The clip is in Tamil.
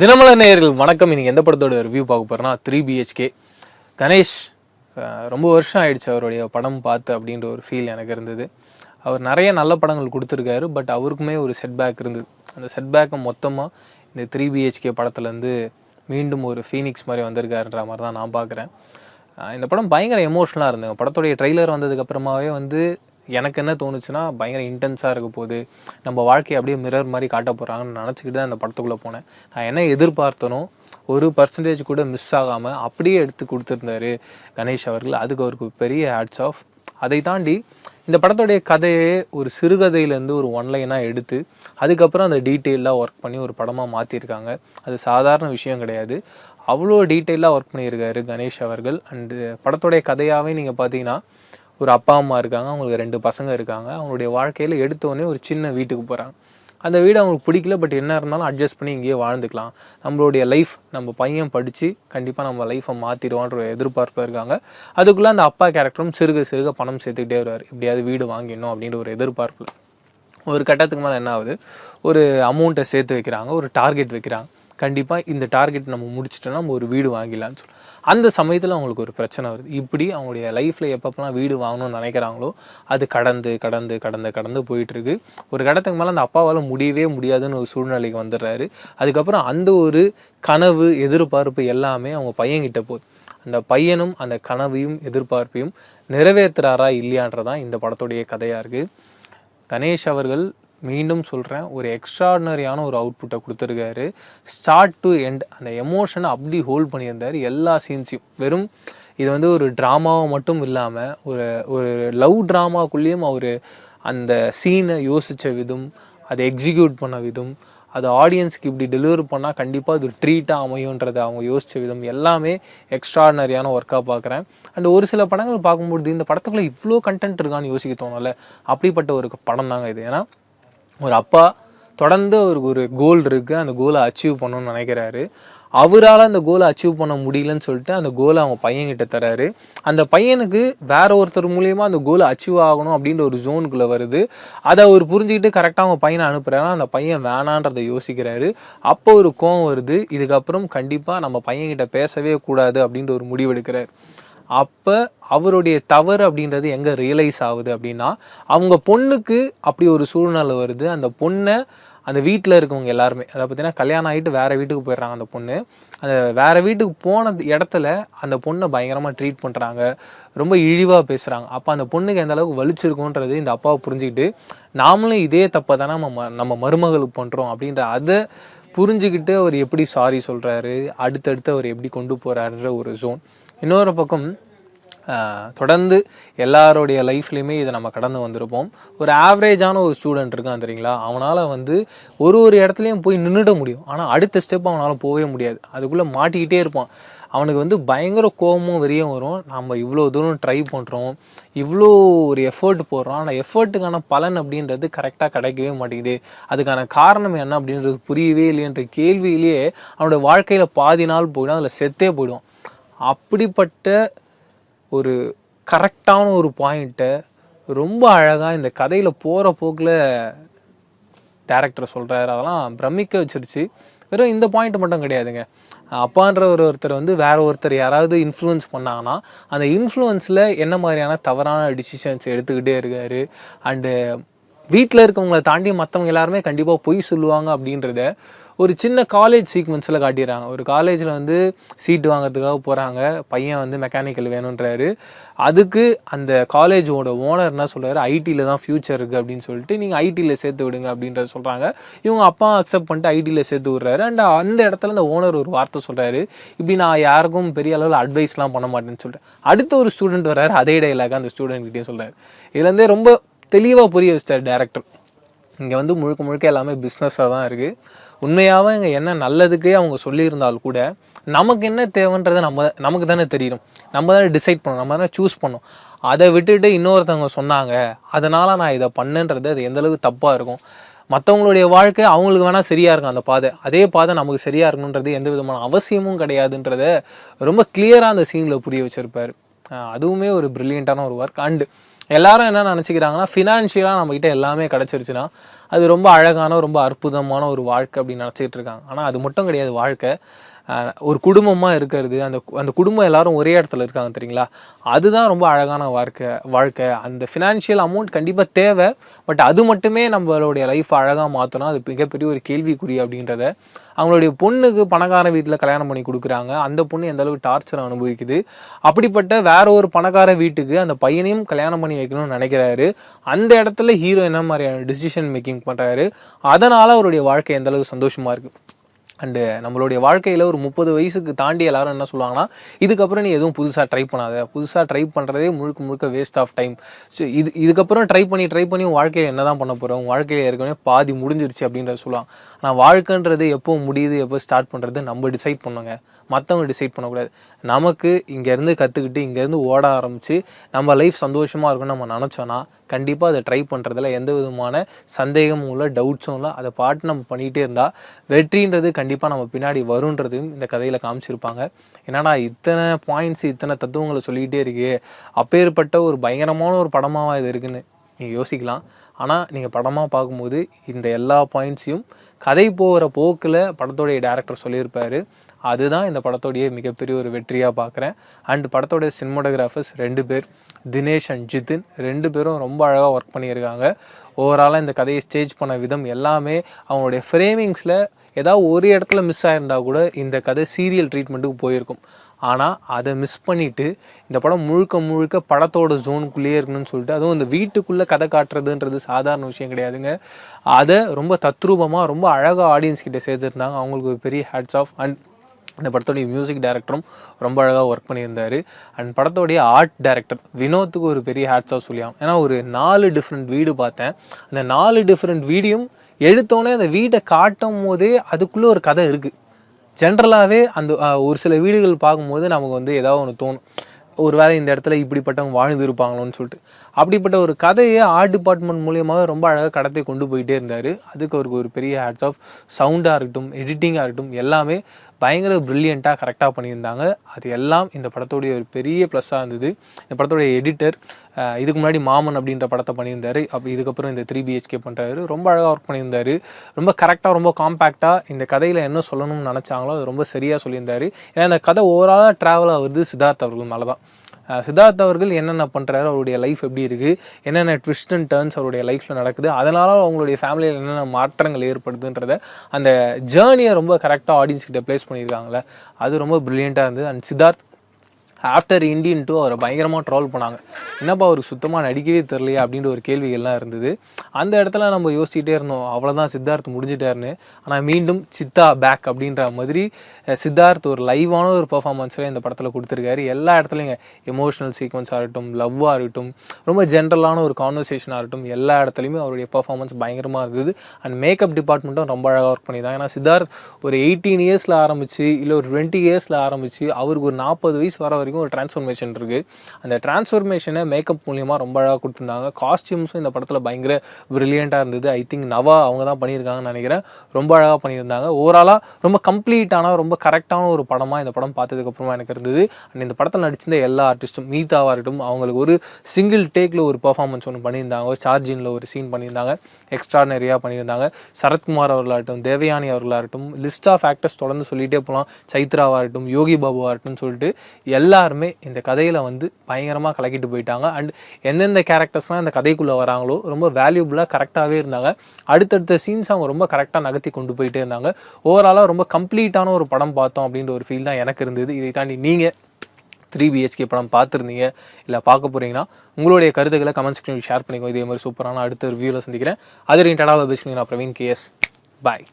தினமல நேயர்கள் வணக்கம். இன்னைக்கு எந்த படத்தோட ரிவ்யூ பார்க்க போறோம்னா த்ரீ பிஹெச்கே கணேஷ் ரொம்ப வருஷம் ஆயிடுச்சு அவருடைய படம் பார்த்து அப்படின்ற ஒரு ஃபீல் எனக்கு இருந்தது. அவர் நிறைய நல்ல படங்கள் கொடுத்துருக்காரு பட் அவருக்குமே ஒரு செட்பேக் இருந்தது. அந்த செட்பேக்கை மொத்தமாக இந்த த்ரீ பிஹெச்கே படத்துலேருந்து மீண்டும் ஒரு ஃபீனிக்ஸ் மாதிரி வந்திருக்காருன்ற மாதிரி தான் நான் பார்க்குறேன். இந்த படம் பயங்கர எமோஷனலாக இருந்தது. படத்துடைய ட்ரெய்லர் வந்ததுக்கப்புறமாவே வந்து எனக்கு என்ன தோணுச்சுன்னா பயங்கர இன்டென்ஸாக இருக்க போகுது நம்ம வாழ்க்கையை அப்படியே மிரர் மாதிரி காட்ட போகிறாங்கன்னு நினச்சிக்கிட்டு தான் அந்த படத்துக்குள்ளே போனேன். நான் என்ன எதிர்பார்த்தனோ ஒரு பர்சன்டேஜ் கூட மிஸ் ஆகாமல் அப்படியே எடுத்து கொடுத்துருந்தாரு கணேஷ் அவர்கள். அதுக்கு அவருக்கு பெரிய ஹேட்ஸ் ஆஃப் அதை தாண்டி இந்த படத்துடைய கதையே ஒரு சிறுகதையிலேருந்து ஒரு ஒன்லைனாக எடுத்து அதுக்கப்புறம் அந்த டீட்டெயிலாக ஒர்க் பண்ணி ஒரு படமாக மாற்றிருக்காங்க அது சாதாரண விஷயம் கிடையாது. அவ்வளோ டீட்டெயிலாக ஒர்க் பண்ணியிருக்காரு கணேஷ் அவர்கள். அண்டு படத்துடைய கதையாகவே நீங்கள் பார்த்தீங்கன்னா ஒரு அப்பா அம்மா இருக்காங்க. அவங்களுக்கு ரெண்டு பசங்க இருக்காங்க. அவங்களுடைய வாழ்க்கையில் எடுத்தோடனே ஒரு சின்ன வீட்டுக்கு போகிறாங்க அந்த வீடு அவங்களுக்கு பிடிக்கல பட் என்ன இருந்தாலும் அட்ஜஸ்ட் பண்ணி இங்கேயே வாழ்ந்துக்கலாம். நம்மளுடைய லைஃப் நம்ம பையன் படித்து கண்டிப்பாக நம்ம லைஃப்பை மாற்றிடுவான்ற ஒரு எதிர்பார்ப்பு இருக்காங்க. அதுக்குள்ளே அந்த அப்பா கேரக்டரும் சிறுக சிறுக பணம் சேர்த்துக்கிட்டே வருவார். எப்படியாவது வீடு வாங்கிடணும் அப்படின்ற ஒரு எதிர்பார்ப்பில். ஒரு கட்டத்துக்கு மேலே என்ன ஆகுது? ஒரு அமௌண்ட்டை சேர்த்து வைக்கிறாங்க. ஒரு டார்கெட் வைக்கிறாங்க. கண்டிப்பாக இந்த டார்கெட் நம்ம முடிச்சிட்டோம்னா நம்ம ஒரு வீடு வாங்கிடலாம்னு சொல்லி. அந்த சமயத்தில் அவங்களுக்கு ஒரு பிரச்சனை வருது. இப்படி அவங்களுடைய லைஃப்பில் எப்பப்பெல்லாம் வீடு வாங்கணும்னு நினைக்கிறாங்களோ அது கடந்து கடந்து கடந்து கடந்து போயிட்டுருக்கு. ஒரு கடத்துக்கு மேலே அந்த அப்பாவால் முடியவே முடியாதுன்னு ஒரு சூழ்நிலைக்கு வந்துடுறாரு. அதுக்கப்புறம் அந்த ஒரு கனவு எதிர்பார்ப்பு எல்லாமே அவங்க பையன்கிட்ட போகுது. அந்த பையனும் அந்த கனவையும் எதிர்பார்ப்பையும் நிறைவேற்றுறாரா இல்லையான்றதான் இந்த படத்துடைய கதையாக இருக்குது கணேஷ் அவர்கள் மீண்டும் சொல்கிறேன் ஒரு எக்ஸ்ட்ராடினரியான ஒரு அவுட்புட்டை கொடுத்துருக்காரு. ஸ்டார்ட் டு எண்ட் அந்த எமோஷனை அப்படி ஹோல்ட் பண்ணியிருந்தார் எல்லா சீன்ஸையும் வெறும் இது வந்து ஒரு ட்ராமாவை மட்டும் இல்லாமல் ஒரு ஒரு லவ் ட்ராமாக்குள்ளேயும் அவர் அந்த சீனை யோசித்த விதம் அதை எக்ஸிக்யூட் பண்ண விதம் அது ஆடியன்ஸ்க்கு இப்படி டெலிவர் பண்ணால் கண்டிப்பாக அது ட்ரீட்டாக அமையுன்றதை அவங்க யோசித்த விதம் எல்லாமே எக்ஸ்ட்ராடினரியான ஒர்க்காக பார்க்குறேன். அண்ட் ஒரு சில படங்கள் பார்க்கும்போது இந்த படத்துக்குள்ளே இவ்வளோ கண்டென்ட் இருக்கான்னு யோசிக்க தோணல. அப்படிப்பட்ட ஒரு படம் தாங்க இது. ஏன்னா ஒரு அப்பா தொடர்ந்து அவருக்கு ஒரு கோல் இருக்குது அந்த கோலை அச்சீவ் பண்ணணும்னு நினைக்கிறாரு. அவரால் அந்த கோலை அச்சீவ் பண்ண முடியலன்னு சொல்லிட்டு அந்த கோலை அவங்க பையன்கிட்ட தராரு அந்த பையனுக்கு வேற ஒருத்தர் மூலியமாக அந்த கோலை அச்சீவ் ஆகணும் அப்படின்ற ஒரு ஜோனுக்குள்ளே வருது. அதை அவர் புரிஞ்சுக்கிட்டு கரெக்டாக அவங்க பையனை அனுப்புறாரு. அந்த பையன் வேணான்றதை யோசிக்கிறாரு. அப்போ ஒரு கோவம் வருது. இதுக்கப்புறம் கண்டிப்பாக நம்ம பையன்கிட்ட பேசவே கூடாது அப்படின்ற ஒரு முடிவெடுக்கிறார். அப்போ அவருடைய தவறு அப்படின்றது எங்கே ரியலைஸ் ஆகுது அப்படின்னா அவங்க பொண்ணுக்கு அப்படி ஒரு சூழ்நிலை வருது. அந்த பொண்ணை அந்த வீட்டில் இருக்கவங்க எல்லாருமே அதை பார்த்தீங்கன்னா கல்யாணம் ஆகிட்டு வேறு வீட்டுக்கு போயிடுறாங்க அந்த பொண்ணு. அந்த வேறு வீட்டுக்கு போன இடத்துல அந்த பொண்ணை பயங்கரமாக ட்ரீட் பண்ணுறாங்க ரொம்ப இழிவாக பேசுகிறாங்க அப்போ அந்த பொண்ணுக்கு எந்த அளவுக்கு வலிச்சிருக்குன்றது இந்த அப்பாவை புரிஞ்சுக்கிட்டு நாமளும் இதே தப்பை தானே நம்ம நம்ம மருமகளுக்கு பண்ணுறோம் அப்படின்ற அதை புரிஞ்சுக்கிட்டு அவர் எப்படி சாரி சொல்கிறாரு அடுத்தடுத்து அவர் எப்படி கொண்டு போகிறாருன்ற ஒரு ஜோன் இன்னொரு பக்கம் தொடர்ந்து எல்லாருடைய லைஃப்லையுமே இதை நம்ம கடந்து வந்திருப்போம். ஒரு ஆவரேஜான ஒரு ஸ்டூடெண்ட் இருக்கான் தெரியுங்களா? அவனால் வந்து ஒரு ஒரு இடத்துலையும் போய் நின்றுட முடியும். ஆனால் அடுத்த ஸ்டெப் அவனால் போகவே முடியாது. அதுக்குள்ளே மாட்டிக்கிட்டே இருப்பான். அவனுக்கு வந்து பயங்கர கோபமும் வெறியும் வரும். நம்ம இவ்வளோ தூரம் ட்ரை பண்ணுறோம் இவ்வளோ ஒரு எஃபர்ட் போடுறோம். ஆனால் எஃபர்ட்டுக்கான பலன் அப்படின்றது கரெக்டாக கிடைக்கவே மாட்டேங்குது. அதுக்கான காரணம் என்ன அப்படின்றது புரியவே இல்லையன்ற கேள்வியிலேயே அவனோட வாழ்க்கையில் பாதி நாள் போயிடும். அதில் செத்தே போயிடும் அப்படிப்பட்ட ஒரு கரெக்டான ஒரு பாயிண்ட்டை ரொம்ப அழகாக இந்த கதையில் போகிற போக்கில் டேரக்டர் சொல்கிறாரு அதெல்லாம் பிரமிக்க வச்சிருச்சு. வெறும் இந்த பாயிண்ட் மட்டும் கிடையாதுங்க. அப்பான்ற ஒரு ஒருத்தர் வந்து வேற ஒருத்தர் யாராவது இன்ஃப்ளூயன்ஸ் பண்ணாங்கன்னா அந்த இன்ஃப்ளூயன்ஸில் என்ன மாதிரியான தவறான டிசிஷன்ஸ் எடுத்துக்கிட்டே இருக்காரு. அண்டு வீட்டில் இருக்கவங்கள தாண்டி மற்றவங்க எல்லாருமே கண்டிப்பாக பொய் சொல்லுவாங்க அப்படின்றத ஒரு சின்ன காலேஜ் சீக்வன்ஸில் காட்டிடுறாங்க. ஒரு காலேஜில் வந்து சீட்டு வாங்குறதுக்காக போகிறாங்க பையன் வந்து மெக்கானிக்கல் வேணுன்றாரு அதுக்கு அந்த காலேஜோட ஓனர் என்ன சொல்கிறாரு ஐடியில் தான் ஃப்யூச்சர் இருக்குது அப்படின்னு சொல்லிட்டு நீங்கள் ஐடியில் சேர்த்து விடுங்க அப்படின்றத சொல்கிறாங்க இவங்க அப்பா அக்செப்ட் பண்ணிட்டு ஐடியில் சேர்த்து விடுறாரு. அண்ட் அந்த இடத்துல அந்த ஓனர் ஒரு வார்த்தை சொல்கிறாரு இப்படி நான் யாருக்கும் பெரிய அளவில் அட்வைஸ்லாம் பண்ண மாட்டேன்னு சொல்லிட்டு அடுத்த ஒரு ஸ்டூடெண்ட் வர்றாரு. அதே டைலாக அந்த ஸ்டூடெண்ட் கிட்டே சொல்கிறாரு இதுலேருந்தே ரொம்ப தெளிவாக புரிய வச்சிட்டார் டேரக்டர் இங்கே வந்து முழுக்க முழுக்க எல்லாமே பிஸ்னஸாக தான் இருக்குது உண்மையாகவே இங்கே என்ன நல்லதுக்கே அவங்க சொல்லியிருந்தால் கூட நமக்கு என்ன தேவைன்றதை நம்ம நமக்கு தானே தெரியும். நம்ம தானே டிசைட் பண்ணணும். நம்ம தானே சூஸ் பண்ணோம் அதை விட்டுட்டு இன்னொருத்தவங்க சொன்னாங்க அதனால் நான் இதை பண்ணுன்றது அது எந்தளவுக்கு தப்பாக இருக்கும். மற்றவங்களுடைய வாழ்க்கை அவங்களுக்கு வேணால் சரியாக இருக்கும் அந்த பாதை. அதே பாதை நமக்கு சரியாக இருக்கணுன்றது எந்த விதமான அவசியமும் கிடையாதுன்றத ரொம்ப கிளியராக அந்த சீனில் புரிய வச்சுருப்பார். அதுவுமே ஒரு ப்ரில்லியண்ட்டான ஒரு ஒர்க் அண்டு எல்லாரும் என்ன நினச்சிக்கிறாங்கன்னா ஃபினான்ஷியலாக நம்மக்கிட்ட எல்லாமே கிடச்சிருச்சுன்னா அது ரொம்ப அழகான ரொம்ப அற்புதமான ஒரு வாழ்க்கை அப்படின்னு நினச்சிக்கிட்டு இருக்காங்க. ஆனால் அது மட்டும் கிடையாது வாழ்க்கை. ஒரு குடும்பமாக இருக்கிறது அந்த அந்த குடும்பம் எல்லாரும் ஒரே இடத்துல இருக்காங்க தெரியுங்களா? அதுதான் ரொம்ப அழகான வாழ்க்கை வாழ்க்கை. அந்த ஃபினான்ஷியல் அமௌண்ட் கண்டிப்பாக தேவை பட் அது மட்டுமே நம்மளுடைய லைஃப் அழகாக மாற்றணும் அது மிகப்பெரிய ஒரு கேள்விக்குறி அப்படின்றத அவங்களுடைய பொண்ணுக்கு பணக்கார வீட்டில் கல்யாணம் பண்ணி கொடுக்குறாங்க. அந்த பொண்ணு எந்த அளவுக்கு டார்ச்சர் அனுபவிக்குது? அப்படிப்பட்ட வேற ஒரு பணக்கார வீட்டுக்கு அந்த பையனையும் கல்யாணம் பண்ணி வைக்கணும்னு நினைக்கிறாரு. அந்த இடத்துல ஹீரோ என்ன மாதிரியான டிசிஷன் மேக்கிங் பண்ணுறாரு அதனால் அவருடைய வாழ்க்கை எந்த அளவுக்கு சந்தோஷமாக இருக்குது அண்டு நம்மளுடைய வாழ்க்கையில் ஒரு முப்பது வயசுக்கு தாண்டி எல்லாரும் என்ன சொல்லுவாங்கன்னா இதுக்கப்புறம் நீ எதுவும் புதுசாக ட்ரை பண்ணாத. புதுசாக ட்ரை பண்ணுறதே முழுக்க முழுக்க வேஸ்ட் ஆஃப் டைம் ஸோ இது இதுக்கப்புறம் ட்ரை பண்ணி ட்ரை பண்ணி உன் வாழ்க்கையில் என்ன தான் பண்ண போகிறோம் உன் வாழ்க்கையில் ஏற்கனவே பாதி முடிஞ்சிருச்சு அப்படின்றத சொல்லுவாங்க. ஆனால் வாழ்க்கைன்றது எப்போ முடியுது எப்போ ஸ்டார்ட் பண்ணுறது நம்ம டிசைட் பண்ணுங்க. மற்றவங்க டிசைட் பண்ணக்கூடாது. நமக்கு இங்கேருந்து கற்றுக்கிட்டு இங்கேருந்து ஓட ஆரம்பித்து நம்ம லைஃப் சந்தோஷமாக இருக்கும்னு நம்ம நினச்சோன்னா கண்டிப்பாக அதை ட்ரை பண்ணுறதுல எந்த விதமான சந்தேகமும் இல்லை டவுட்ஸும் இல்லை அதை பாட்டு நம்ம பண்ணிகிட்டே இருந்தால் வெற்றின்றது கண்டிப்பாக நம்ம பின்னாடி வருன்றதையும் இந்த கதையில் காமிச்சிருப்பாங்க. என்னடா இத்தனை பாயிண்ட்ஸ் இத்தனை தத்துவங்களை சொல்லிக்கிட்டே இருக்கு அப்பேற்பட்ட ஒரு பயங்கரமான ஒரு படமாக இது இருக்குன்னு நீங்கள் யோசிக்கலாம். ஆனால் நீங்கள் படமாக பார்க்கும்போது இந்த எல்லா பாயிண்ட்ஸையும் கதை போகிற போக்கில் படத்தோடைய டேரக்டர் சொல்லியிருப்பார். அதுதான் இந்த படத்தோடைய மிகப்பெரிய ஒரு வெற்றியாக பார்க்குறேன் அண்ட் படத்தோடைய சினிமோட்டோகிராஃபர்ஸ் ரெண்டு பேர் தினேஷ் அண்ட் ஜிதின் ரெண்டு பேரும் ரொம்ப அழகாக ஒர்க் பண்ணியிருக்காங்க. ஓவராலாக இந்த கதையை ஸ்டேஜ் பண்ண விதம் எல்லாமே அவங்களுடைய ஃப்ரேமிங்ஸில் ஏதாவது ஒரு இடத்துல மிஸ் ஆயிருந்தா கூட இந்த கதை சீரியல் ட்ரீட்மெண்ட்டுக்கு போயிருக்கும். ஆனால் அதை மிஸ் பண்ணிவிட்டு இந்த படம் முழுக்க முழுக்க படத்தோட ஜோனுக்குள்ளேயே இருக்கணும்னு சொல்லிட்டு அதுவும் இந்த வீட்டுக்குள்ளே கதை காட்டுறதுன்றது சாதாரண விஷயம் கிடையாதுங்க. அதை ரொம்ப தத்ரூபமாக ரொம்ப அழகாக ஆடியன்ஸ் கிட்டே சேர்த்துருந்தாங்க. அவங்களுக்கு ஒரு பெரிய ஹேட்ஸ் ஆஃப் அண்ட் இந்த படத்தோடைய மியூசிக் டைரக்டரும் ரொம்ப அழகாக ஒர்க் பண்ணியிருந்தாரு. அண்ட் படத்தோடைய ஆர்ட் டைரக்டர் வினோத்துக்கு ஒரு பெரிய ஹேட்ஸ் ஆஃப் சொல்லியாகும் ஏன்னா ஒரு நாலு டிஃப்ரெண்ட் வீடு பார்த்தேன். அந்த நாலு டிஃப்ரெண்ட் வீடியும் எடுத்தோடனே அந்த வீடை காட்டும் போதே அதுக்குள்ளே ஒரு கதை இருக்குது ஜென்ரலாகவே அந்த ஒரு சில வீடுகள் பார்க்கும்போது நமக்கு வந்து ஏதாவது ஒன்று தோணும். ஒரு வேளை இந்த இடத்துல இப்படிப்பட்டவங்க வாழ்ந்து இருப்பாங்களோன்னு சொல்லிட்டு. அப்படிப்பட்ட ஒரு கதையை ஆர்ட் டிபார்ட்மெண்ட் மூலியமாக ரொம்ப அழகாக கடத்தி கொண்டு போயிட்டே இருந்தார். அதுக்கு அவருக்கு ஒரு பெரிய ஹேட்ஸ் ஆஃப் சவுண்டாக இருக்கட்டும் எடிட்டிங்காக இருக்கட்டும் எல்லாமே பயங்கர ப்ரில்லியண்ட்டாக கரெக்டாக பண்ணியிருந்தாங்க. அது எல்லாம் இந்த படத்தோடைய ஒரு பெரிய ப்ளஸ்ஸாக இருந்தது. இந்த படத்தோடைய எடிட்டர் இதுக்கு முன்னாடி மாமன் அப்படின்ற படத்தை பண்ணியிருந்தார். அப்போ இதுக்கப்புறம் இந்த த்ரீ பிஹெச்கே பண்ணுறாரு ரொம்ப அழகாக ஒர்க் பண்ணியிருந்தாரு. ரொம்ப கரெக்டாக ரொம்ப காம்பேக்டாக இந்த கதையில் என்ன சொல்லணும்னு நினச்சாங்களோ அது ரொம்ப சரியாக சொல்லியிருந்தார். ஏன்னா இந்த கதை ஓவராலாக ட்ராவல் வருது சித்தார்த் அவர்கள் மேலே தான் சித்தார்த் அவர்கள் என்னென்ன பண்ணுறாரு அவருடைய லைஃப் எப்படி இருக்குது என்னென்ன ட்விஸ்ட் அண்ட் டர்ன்ஸ் அவருடைய லைஃப்பில் நடக்குது அதனால் அவங்களுடைய ஃபேமிலியில் என்னென்ன மாற்றங்கள் ஏற்படுதுன்றத அந்த ஜேர்னியை ரொம்ப கரெக்டாக ஆடியன்ஸ் கிட்ட ப்ளேஸ் பண்ணியிருக்காங்களே அது ரொம்ப ப்ரில்லியண்ட்டாக இருந்தது. And Siddharth after Indian two அவரை பயங்கரமாக ட்ரால் பண்ணாங்க. என்னப்பா அவருக்கு சுத்தமாக நடிக்கவே தெரியலையே அப்படின்ற ஒரு கேள்விகள்லாம் இருந்தது. அந்த இடத்துல நம்ம யோசிச்சுட்டே இருந்தோம் அவ்வளோதான் சித்தார்த் முடிஞ்சிட்டாருன்னு. ஆனால் மீண்டும் சித்தா பேக் அப்படின்ற மாதிரி சித்தார்த் ஒரு லைவான ஒரு பெர்ஃபார்மன்ஸில் இந்த படத்தில் கொடுத்துருக்காரு. எல்லா இடத்துலையும் எமோஷனல் சீக்வன்ஸ் ஆகட்டும் லவ்வாக இருக்கட்டும் ரொம்ப ஜென்ரலான ஒரு கான்வர்சேஷனாக இருக்கட்டும் எல்லா இடத்துலையுமே அவருடைய பர்ஃபார்மன்ஸ் பயங்கரமாக இருந்தது. அண்ட் மேக்கப் டிபார்ட்மெண்ட்டும் ரொம்ப அழகாக ஒர்க் பண்ணியிருந்தாங்க ஏன்னா சித்தார்த் ஒரு எயிட்டீன் இயர்ஸில் ஆரம்பிச்சு இல்லை ஒரு டுவெண்ட்டி இயர்ஸில் ஆரம்பிச்சு அவருக்கு ஒரு நாற்பது வயசு வர வரைக்கும் ஒரு டிரான்ஸ்ஃபர்மேஷன் இருக்குது அந்த டிரான்ஸ்ஃபர்மேஷனை மேக்கப் மூலியமாக ரொம்ப அழகாக கொடுத்துருந்தாங்க. காஸ்டியூம்ஸும் இந்த படத்தில் பயங்கர ப்ரில்லியண்ட்டாக இருந்தது. ஐ திங்க் நவா அவங்க தான் பண்ணியிருக்காங்கன்னு நினைக்கிறேன். ரொம்ப அழகாக பண்ணியிருந்தாங்க. ஓவராலாக ரொம்ப கம்ப்ளீட்டான ரொம்ப கரெக்டான ஒரு படமாக இந்த படம் பார்த்ததுக்கப்புறமா எனக்கு இருந்தது. அண்ட் இந்த படத்தில் நடிச்சிருந்த எல்லா ஆர்டிஸ்ட்டும் மீதாவாக இருக்கட்டும் அவங்களுக்கு ஒரு சிங்கிள் டேக்கில் ஒரு பர்ஃபார்மன்ஸ் ஒன்று பண்ணியிருந்தாங்க. சார்ஜினில் ஒரு சீன் பண்ணியிருந்தாங்க. எக்ஸ்ட்ரானரியாக பண்ணியிருந்தாங்க. சரத்குமார் அவர்களாகட்டும் தேவயானி அவர்களாகட்டும் லிஸ்ட் ஆஃப் ஆக்டர்ஸ் தொடர்ந்து சொல்லிகிட்டே போகலாம் சைத்ராவாக இருக்கட்டும் யோகி பாபுவாக இருக்கட்டும் சொல்லிட்டு எல்லாருமே இந்த கதையில் வந்து பயங்கரமாக கலக்கிட்டு போயிட்டாங்க. அண்ட் எந்தெந்த கேரக்டர்ஸ்லாம் இந்த கதைக்குள்ளே வராங்களோ ரொம்ப வேல்யூபுளாக கரெக்டாகவே இருந்தாங்க. அடுத்தடுத்த சீன்ஸ் அவங்க ரொம்ப கரெக்டாக நகர்த்தி கொண்டு போயிட்டே இருந்தாங்க. ஓவராலாக ரொம்ப கம்ப்ளீட்டான ஒரு படம் பார்த்தோம் அப்படின்ற ஒரு ஃபீல் தான் எனக்கு இருந்தது. இதை தாண்டி நீங்கள் த்ரீ பிஹெச்கே படம் பார்த்துருந்தீங்க. இல்லை பார்க்க போகிறீங்கன்னா உங்களுடைய கருத்துக்களை கமெண்ட் செக்ஷனில் ஷேர் பண்ணிக்கோ இதே மாதிரி சூப்பரான அடுத்த ரிவ்யூவில் சந்திக்கிறேன். அது ரிலேட்டடாக பேசுகிறேன் நான் பிரவீன் கேஎஸ் பாய்